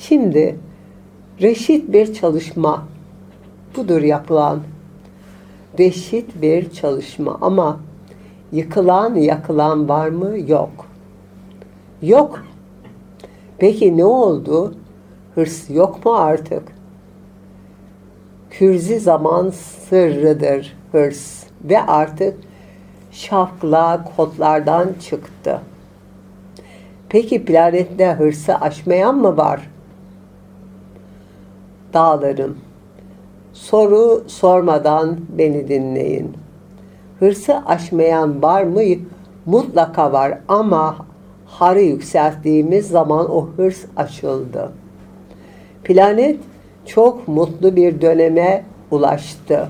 Şimdi reşit bir çalışma budur yapılan. Reşit bir çalışma ama yıkılan yakılan var mı? Yok. Yok. Peki ne oldu? Hırs yok mu artık? Kürzi zaman sırrıdır hırs ve artık şafkla kotlardan çıktı. Peki planette hırsı aşmayan mı var? Dağlarım. Soru sormadan beni dinleyin. Hırsı aşmayan var mı? Mutlaka var ama harı yükselttiğimiz zaman o hırs aşıldı. Planet çok mutlu bir döneme ulaştı.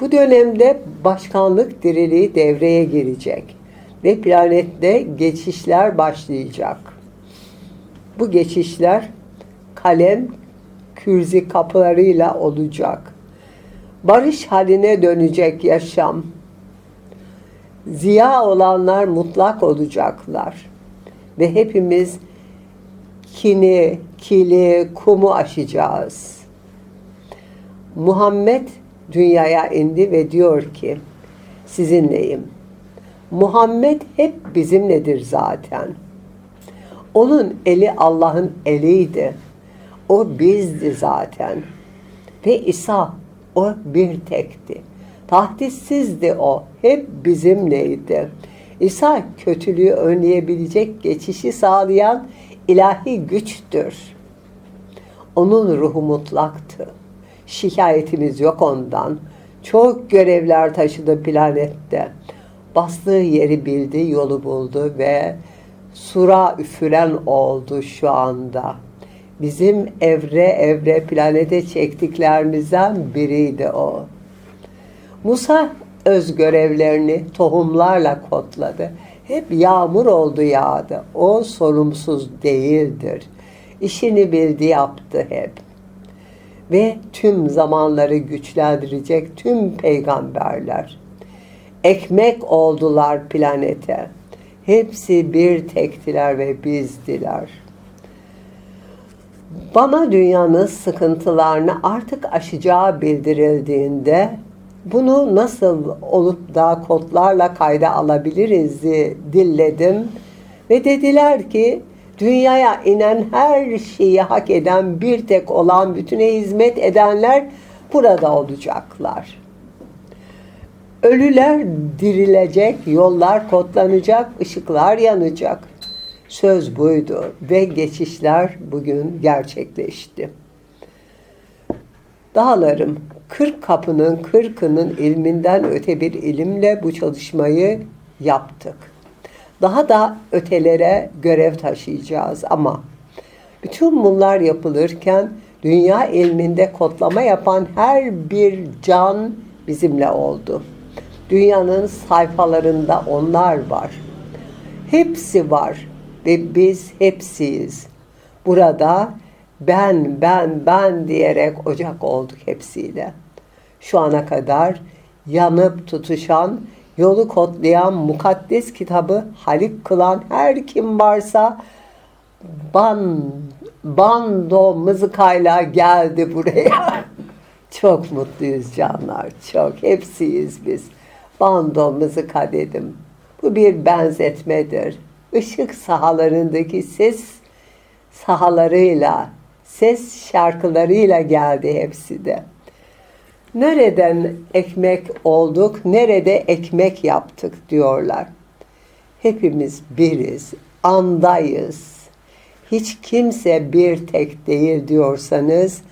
Bu dönemde başkanlık diriliği devreye girecek ve planette geçişler başlayacak. Bu geçişler kalem kürzi kapılarıyla olacak. Barış haline dönecek yaşam. Ziya olanlar mutlak olacaklar. Ve hepimiz kini, kili, kumu aşacağız. Muhammed dünyaya indi ve diyor ki sizinleyim. Muhammed hep bizimledir zaten. Onun eli Allah'ın eliydi. O bizdi zaten. Ve İsa o bir tekti. Tahdissizdi o. Hep bizimleydi. İsa kötülüğü önleyebilecek geçişi sağlayan ilahi güçtür. Onun ruhu mutlaktı. Şikayetimiz yok ondan. Çok görevler taşıdı planette. Bastığı yeri bildi, yolu buldu ve sura üfüren oldu şu anda. Bizim evre evre planete çektiklerimizden biriydi o. Musa öz görevlerini tohumlarla kodladı. Hep yağmur oldu yağdı. O sorumsuz değildir. İşini bildi yaptı hep. Ve tüm zamanları güçlendirecek tüm peygamberler. Ekmek oldular planete. Hepsi bir tektiler ve bizdiler. Bana dünyanın sıkıntılarını artık aşacağı bildirildiğinde bunu nasıl olup da kodlarla kayda alabiliriz dilledim. Ve dediler ki dünyaya inen her şeyi hak eden bir tek olan bütüne hizmet edenler burada olacaklar. Ölüler dirilecek, yollar kodlanacak, ışıklar yanacak. Söz buydu ve geçişler bugün gerçekleşti. Dağlarım, kırk kapının kırkının ilminden öte bir ilimle bu çalışmayı yaptık. Daha da ötelere görev taşıyacağız ama bütün bunlar yapılırken dünya ilminde kodlama yapan her bir can bizimle oldu. Dünyanın sayfalarında onlar var. Hepsi var ve biz hepsiyiz. Burada ben, ben, ben diyerek ocak olduk hepsiyle. Şu ana kadar yanıp tutuşan, yolu kodlayan mukaddes kitabı halik kılan her kim varsa ban, bando mızıkayla geldi buraya. çok mutluyuz canlar, çok. Hepsiyiz biz. Bando mızıka dedim. Bu bir benzetmedir. Işık sahalarındaki ses sahalarıyla, ses şarkılarıyla geldi hepsi de. Nereden ekmek olduk, nerede ekmek yaptık diyorlar. Hepimiz biriz, andayız. Hiç kimse bir tek değil diyorsanız,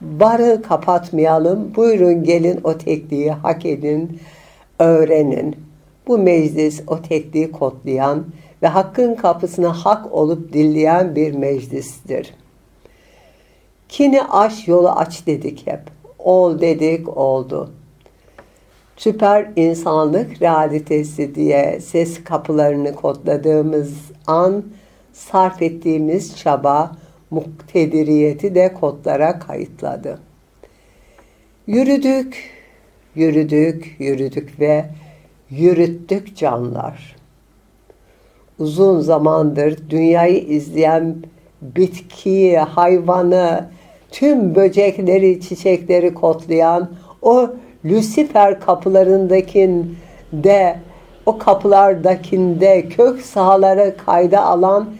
barı kapatmayalım, buyurun gelin o tekliği hak edin, öğrenin. Bu meclis o tekliği kodlayan ve hakkın kapısına hak olup dilleyen bir meclistir. Kini aş yolu aç dedik hep. Ol dedik oldu. Süper insanlık realitesi diye ses kapılarını kodladığımız an sarf ettiğimiz çaba muktediriyeti de kodlara kayıtladı. Yürüdük, yürüdük, yürüdük ve yürüttük canlar. Uzun zamandır dünyayı izleyen bitkiyi, hayvanı, tüm böcekleri, çiçekleri kotlayan o Lucifer kapılarındakinde o kapılardakinde kök sahaları kayda alan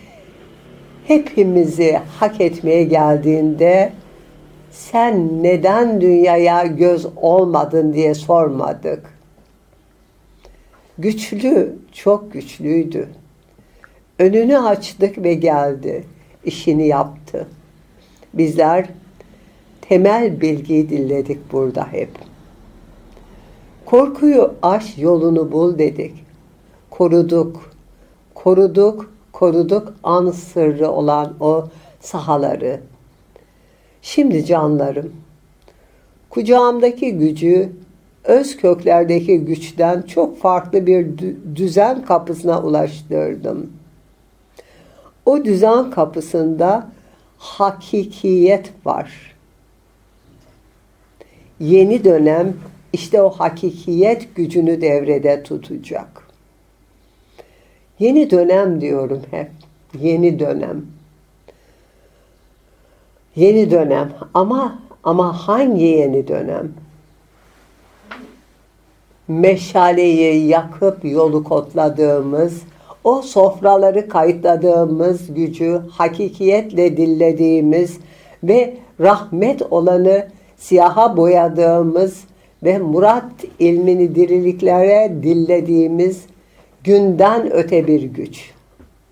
hepimizi hak etmeye geldiğinde sen neden dünyaya göz olmadın diye sormadık. Güçlü, çok güçlüydü. Önünü açtık ve geldi. işini yaptı. Bizler temel bilgiyi dinledik burada hep. Korkuyu aş yolunu bul dedik. Koruduk. Koruduk, koruduk an sırrı olan o sahaları. Şimdi canlarım, kucağımdaki gücü öz köklerdeki güçten çok farklı bir dü- düzen kapısına ulaştırdım. O düzen kapısında hakikiyet var. Yeni dönem işte o hakikiyet gücünü devrede tutacak. Yeni dönem diyorum hep. Yeni dönem. Yeni dönem ama ama hangi yeni dönem? Meşaleyi yakıp yolu kodladığımız, o sofraları kayıtladığımız gücü hakikiyetle dillediğimiz ve rahmet olanı siyaha boyadığımız ve murat ilmini diriliklere dillediğimiz günden öte bir güç.